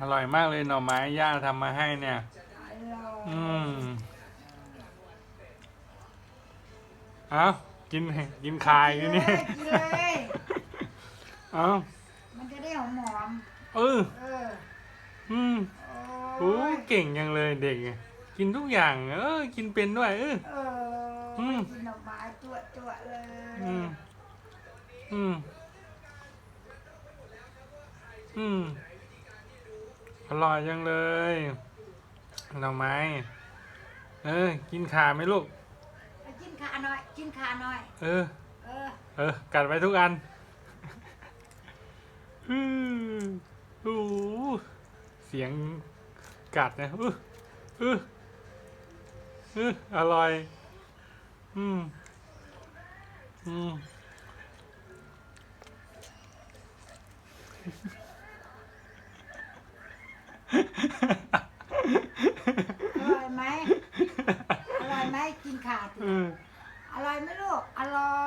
อร่อยมากเลยหน่อไม้ย่าทำมาให้เนี่ยอร่อยอืมเอากินกินคายอยู่นี่กินเลยเอามันจะได้หอมหอมเออๆเออ อืมโอ้โอ้ยเก่งยังเลยเด็กอะกินทุกอย่าง เออ กินเป็นด้วย เออเออือมกินดอกไม้ตัวตัวๆเลยอืมอืมอืม อร่อยจังเลยหน่อไม้เออ กินขาไหมลูกไปกินขาหน่อยกินขาหน่อยเออ เออ เออ กัดไปทุกอันอืออู้เสียงกัดนะอืออืออืออร่อย อืมอืม อร่อยไหมอร่อยไหมกินขาด เอืมอร่อ